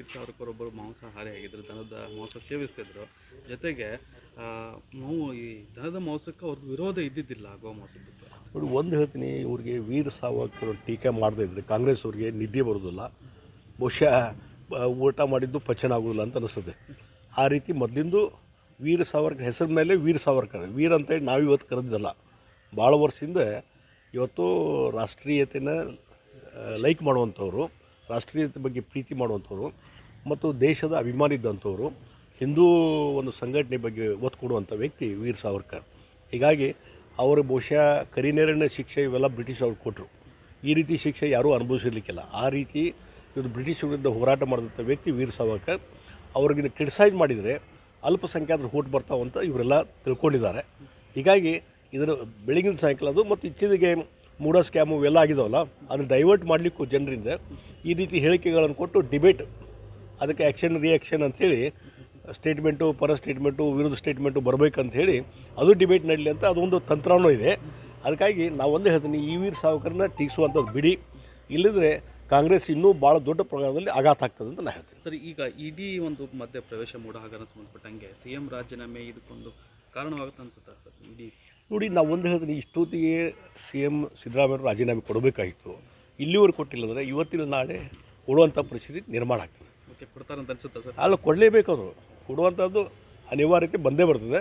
ಐದು ಸಾವಿರಕ್ಕೆ ಒಬ್ಬರು ಮಾಂಸಾಹಾರಿ ಆಗಿದ್ದರು ದನದ ಮಾಂಸ ಸೇವಿಸ್ತಿದ್ರು. ಜೊತೆಗೆ ನೋವು ಈ ದನದ ಮಾಂಸಕ್ಕೆ ಅವ್ರಿಗೆ ವಿರೋಧ ಇದ್ದಿದ್ದಿಲ್ಲ ಗೋ ಮಾಂಸದ ಒಂದು ಹೇಳ್ತೀನಿ, ಇವ್ರಿಗೆ ವೀರ ಸಾವರ್ಕರ್ ಟೀಕೆ ಮಾಡದೇ ಇದ್ರೆ ಕಾಂಗ್ರೆಸ್ ಅವ್ರಿಗೆ ನಿದ್ದೆ ಬರೋದಿಲ್ಲ. ಬಹುಶಃ ಊಟ ಮಾಡಿದ್ದು ಪಚನ ಆಗೋದಿಲ್ಲ ಅಂತ ಅನಿಸ್ತದೆ ಆ ರೀತಿ ಮೊದಲಿಂದು ವೀರ ಸಾವರ್ಕರ್, ಹೆಸರ ಮೇಲೆ ವೀರ ಸಾವರ್ಕರ್, ವೀರ ಅಂತೇಳಿ ನಾವು ಇವತ್ತು ಕರೆದಿದ್ದಲ್ಲ. ಭಾಳ ವರ್ಷದಿಂದ ಇವತ್ತು ರಾಷ್ಟ್ರೀಯತೆನ ಲೈಕ್ ಮಾಡುವಂಥವ್ರು. ರಾಷ್ಟ್ರೀಯತೆ ಬಗ್ಗೆ ಪ್ರೀತಿ ಮಾಡುವಂಥವ್ರು ಮತ್ತು ದೇಶದ ಅಭಿಮಾನಿ ಇದ್ದಂಥವ್ರು, ಹಿಂದೂ ಒಂದು ಸಂಘಟನೆ ಬಗ್ಗೆ ಒತ್ತು ಕೊಡುವಂಥ ವ್ಯಕ್ತಿ ವೀರ್ ಸಾವರ್ಕರ್. ಹೀಗಾಗಿ ಅವರು ಬಹುಶಃ ಕರಿನೇರಿನ ಶಿಕ್ಷೆ ಇವೆಲ್ಲ ಬ್ರಿಟಿಷ್ ಅವ್ರು ಕೊಟ್ಟರು ಈ ರೀತಿ ಶಿಕ್ಷೆ ಯಾರೂ ಅನುಭವಿಸಿರ್ಲಿಕ್ಕಿಲ್ಲ. ಆ ರೀತಿ ಇವರು ಬ್ರಿಟಿಷ್ ವಿರುದ್ಧ ಹೋರಾಟ ಮಾಡಿದಂಥ ವ್ಯಕ್ತಿ ವೀರ್ ಸಾವರ್ಕರ್. ಅವ್ರಿಗೆ ಕ್ರಿಟಿಸೈಸ್ ಮಾಡಿದರೆ ಅಲ್ಪಸಂಖ್ಯಾತರು ಹೋಟ್ ಬರ್ತಾವಂತ ಇವರೆಲ್ಲ ತಿಳ್ಕೊಂಡಿದ್ದಾರೆ. ಹೀಗಾಗಿ ಇದರ ಬೆಳಗಿನ ಸಾಯಂಕಾಲ ಅದು ಮತ್ತು ಇತ್ತೀಚೆಗೆ ಮೂಡ ಸ್ಕ್ಯಾಮು ಇವೆಲ್ಲ ಆಗಿದಾವಲ್ಲ, ಅದನ್ನು ಡೈವರ್ಟ್ ಮಾಡಲಿಕ್ಕೂ ಜನರಿಂದ ಈ ರೀತಿ ಹೇಳಿಕೆಗಳನ್ನು ಕೊಟ್ಟು ಡಿಬೇಟ್ ಅದಕ್ಕೆ ಆ್ಯಕ್ಷನ್ ರಿಯಾಕ್ಷನ್ ಅಂಥೇಳಿ ಸ್ಟೇಟ್ಮೆಂಟು ಪರ ಸ್ಟೇಟ್ಮೆಂಟು ವಿರುದ್ಧ ಸ್ಟೇಟ್ಮೆಂಟು ಬರಬೇಕಂತ ಹೇಳಿ ಅದು ಡಿಬೇಟ್ ನಡಲಿ ಅಂತ ಅದೊಂದು ತಂತ್ರವೂ ಇದೆ. ಅದಕ್ಕಾಗಿ ನಾವು ಒಂದೇ ಹೇಳ್ತೀನಿ ಈ ವೀರ್ ಸಾವಕರನ್ನ ಟೀಕಿಸುವಂಥದ್ದು ಬಿಡಿ. ಇಲ್ಲದ್ರೆ ಕಾಂಗ್ರೆಸ್ ಇನ್ನೂ ಭಾಳ ದೊಡ್ಡ ಪ್ರಮಾಣದಲ್ಲಿ ಆಘಾತ ಆಗ್ತದೆ ಅಂತ ನಾನು ಹೇಳ್ತೀನಿ. ಸರ್ ಈಗ ಇಡೀ ಒಂದು ಮಧ್ಯ ಪ್ರವೇಶ ಮೂಡ ಹಾಗನ ಸಂಬಂಧಪಟ್ಟಂಗೆ ಸಿ ಎಂ ರಾಜೀನಾಮೆ ಇದಕ್ಕೊಂದು ಕಾರಣವಾಗುತ್ತೆ ಅನ್ಸುತ್ತಾ ಸರ್? ಇಡೀ ನೋಡಿ ನಾವು ಒಂದು ಹೇಳ್ತೀನಿ ಇಷ್ಟೊತ್ತಿಗೆ ಸಿ ಎಂ ಸಿದ್ದರಾಮಯ್ಯ ರಾಜೀನಾಮೆ ಕೊಡಬೇಕಾಗಿತ್ತು. ಇಲ್ಲಿವರೆಗೆ ಕೊಟ್ಟಿಲ್ಲಂದರೆ ಇವತ್ತಿನ ನಾಳೆ ಕೊಡುವಂಥ ಪರಿಸ್ಥಿತಿ ನಿರ್ಮಾಣ ಆಗ್ತದೆ. ಕೊಡ್ತಾರಂತ ಅನಿಸುತ್ತೆ ಸರ್? ಅಲ್ಲ ಕೊಡಲೇಬೇಕು ಅವರು. ಕೊಡುವಂಥದ್ದು ಅನಿವಾರ್ಯತೆ ಬಂದೇ ಬರ್ತದೆ.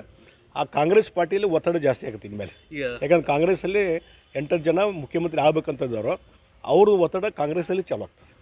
ಆ ಕಾಂಗ್ರೆಸ್ ಪಾರ್ಟಿಯಲ್ಲಿ ಒತ್ತಡ ಜಾಸ್ತಿ ಆಗುತ್ತೆ ಇನ್ಮೇಲೆ. ಯಾಕಂದ್ರೆ ಕಾಂಗ್ರೆಸ್ಸಲ್ಲಿ ಎಂಟತ್ತು ಜನ ಮುಖ್ಯಮಂತ್ರಿ ಆಗ್ಬೇಕಂತ ಇದ್ದಾರೋ ಅವ್ರದ್ದು ಒತ್ತಡ ಕಾಂಗ್ರೆಸ್ಸಲ್ಲಿ ಚಾಲು ಆಗ್ತದೆ.